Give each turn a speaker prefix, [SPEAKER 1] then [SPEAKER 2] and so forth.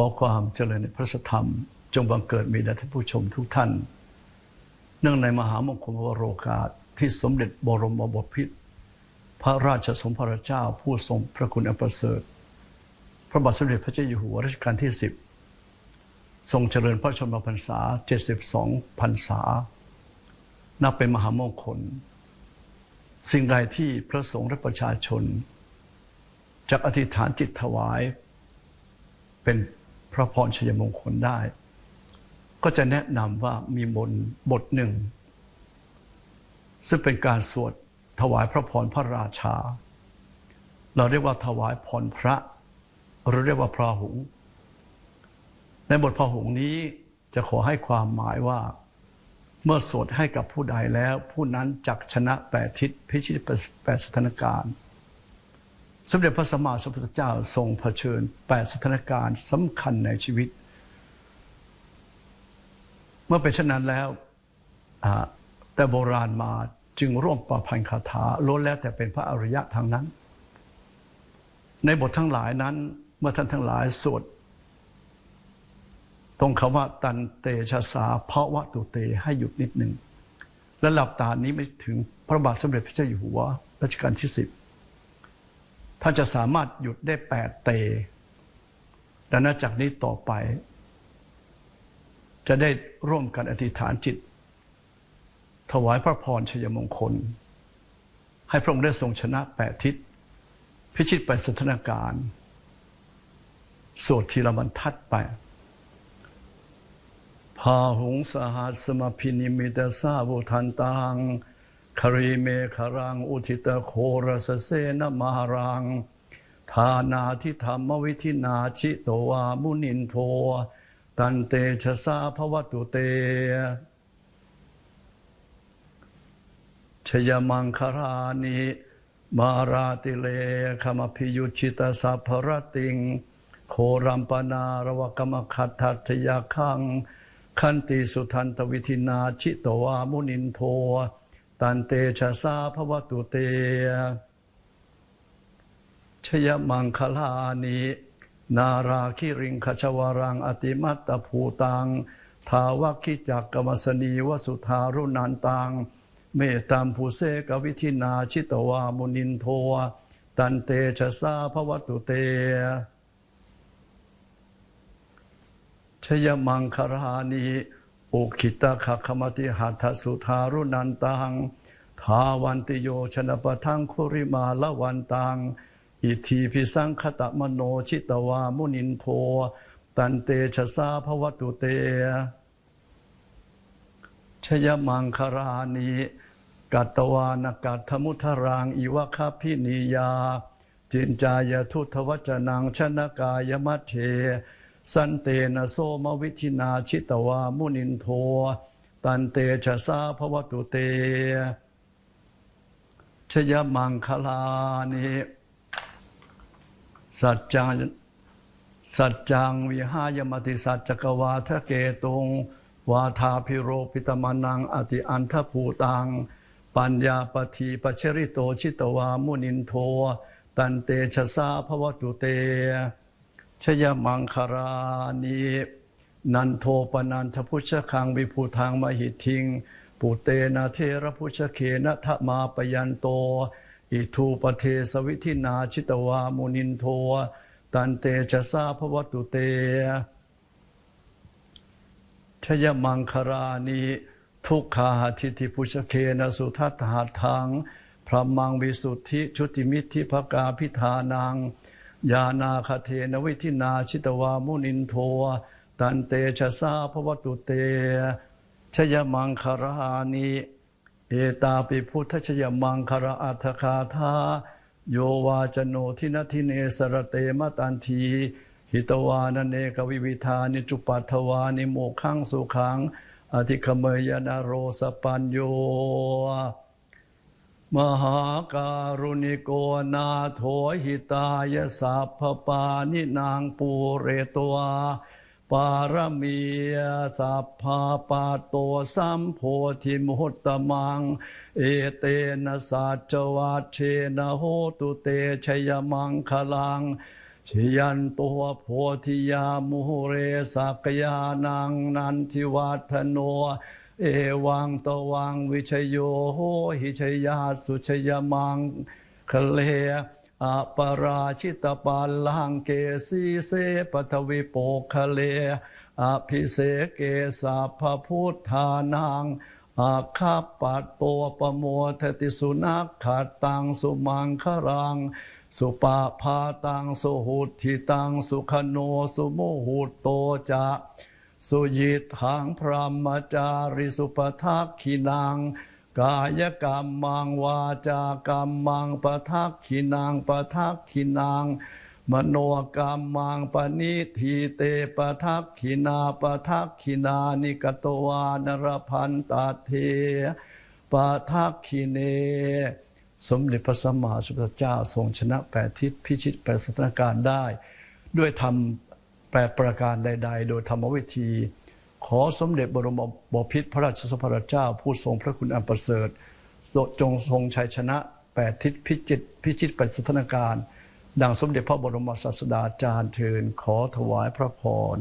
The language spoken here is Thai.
[SPEAKER 1] ขอความเจริญในพระธรรม จงบังเกิดมีแด่ท่านผู้ชมทุกท่าน เนื่องในมหามงคลวโรกาสที่สมเด็จบรมบพิตรพระราชสมภารเจ้าผู้ทรงพระคุณอันประเสริฐ พระบาทสมเด็จพระเจ้าอยู่หัวรัชกาลที่สิบทรงเจริญพระชนมพรรษา 72 พรรษา นับเป็นมหามงคล สิ่งใดที่พระสงฆ์และประชาชนจากอธิษฐานจิตถวาย เป็น ระพรชัยมงคลได้ ก็จะแนะนำว่ามีบนบทหนึ่ง ซึ่งเป็นการสวดถวายพระพรพระราชา เราเรียกว่าถวายพรพระหรือเรียกว่าพระหุง ในบทพระหุงนี้จะขอให้ความหมายว่าเมื่อสวดให้กับผู้ใดแล้ว ผู้นั้นจักชนะแปดทิศพิชิตแปดสถานการณ์ สมเด็จพระสัมมาสัมพุทธเจ้าทรงเผชิญแปดสถานการณ์สำคัญในชีวิต เมื่อเป็นเช่นนั้นแล้วแต่โบราณมาจึงร่วมประพันธ์คาถาล้วนแล้วแต่เป็นพระอริยะทางนั้น ในบททั้งหลายนั้น เมื่อท่านทั้งหลายสวดตรงคำว่าตันเตชะสาเพราะวะตุเตให้หยุดนิดหนึ่งและหลับตานี้ไม่ถึงพระบาทสมเด็จพระเจ้าอยู่หัวรัชกาลที่สิบ ท่านจะสามารถหยุดได้แปดเต ดังนั้นจากนี้ต่อไป จะได้ร่วมกันอธิษฐานจิต ถวายพระพรชัยมงคล ให้พระองค์ได้ทรงชนะแปดทิศ พิชิตไปสถานการณ์สวดทีละบรรทัดไปพาหงสหัสมพินิมิตาสาบุทันตัง คาริเมคารัง อุทิตโครสเสนมารัง ทานาทิธรรมวิธินาชิโตวามุนินโท ตันเตชะสาภวตุเตชยมังคารานิมาราติเลขมพิยุชิตาสัพรติง โครัมปนารวกรรมขัตถัตยาคังขันติสุทันตวิธินาชิตวามุนินโท ตันเตชะสาภวตุเตชยมังคลานินาราคิริงขชวรังอติมัตตภูตัง ทาวัคิจักกมสนีวสุธารุนันตัง เมตตามภูเสกวิธินาชิตวามุนินโท ตันเตชะสาภวตุเตชยมังครานิ อุคิตาขคมติหัตสุธารุนันตังทาวันติโยชนะปะทังคุริมาละวันตังอิทีพิสังคตะมโนชิตวามุนินโท ตันเตชะสาภวตุเต ชยมังคารานิกัตวานกัตธมุทรังอิวะคาพินิยา จินจายทุทวจนังชนกายมัทเท สันเตนะโสมวิธินาชิตวามุนินโท ตันเตชะสาภวตุเต ชยมังคลานิสัจจังสัจจังวิหายมติสัจจกวาทะเกตุงวาทาพิโรปิตมานังอติอันทภูตัง ปัญญาปทีปชริโตชิตวามุนินโท ตันเตชะสาภวตุเต ชยมังคารานีนันโทปนันทพุชคังวิภูทางมหิทิง ปุเตนะเทระพุชเคนะทะมาปยันโต อิทูปเทสวิธินาชิตวามุนินโท ตันเตชะสาภวตุเตชยมังคารานีทุกขาทิติพุชเคนะสุทัตถาทังพระมังวิสุทธิชุติมิธิภกาพิธานัง ยานาคาเทนวิธินาชิตวามุนินโทตันเตชะสาภวตุเตชยมังคารานิเอตาปิพุทธชยมังคาราอัตคาธาโยวาจโนทินทิเนสรเตมตันที หิตวานเนกวิวิธานิจุปัทวานิโมขังสุขังอธิคเมยนาโรสปัญโย มหาการุณิโกนาโถหิตายสัพพปานินางปูเรตวาปารมีสัพพาปาโตสัมโพธิมุตตมัง เอเตนะสัจวัตเชนะโหตุเตชยมังคลังชชยันตัวโพธิยามุเรสักยานังนันทิวัฒโน เอวังตวังวิชโยโหหิชยาสุชยมังคะเลอปราชิตปาลังเกสีเสปทวิโปคะเลอภิเสเกสาพพุทธานังอาคาปัตโตปโมทติสุนักขัดตังสุมังครัง สุปาพาตังสุหุทิตังสุขโนสุโมหุตโตจะ สุยิทังพรหมจาริสุปทักขินังกายกรรมังวาจากรรมังปทักขินังปทักขินังมโนกรรมังปณิทีเตปทักขินาปทักขินานิกตวานรพันตาเทปทักขิเน สมเด็จพระสัมมาสัมพุทธเจ้าทรงชนะแปดทิศพิชิตแปดสถานการณ์ได้ ด้วยธรรม แปดประการใด ๆ โดยธรรมวิธี ขอสมเด็จบรมบพิตรพระราชสภารเจ้า ผู้ทรงพระคุณอันประเสริฐจงทรงชัยชนะแปดทิศพิจิตพิจิตไปสถานการณ์ดังสมเด็จพระบรมศาสดาจารย์เทินขอถวายพระพร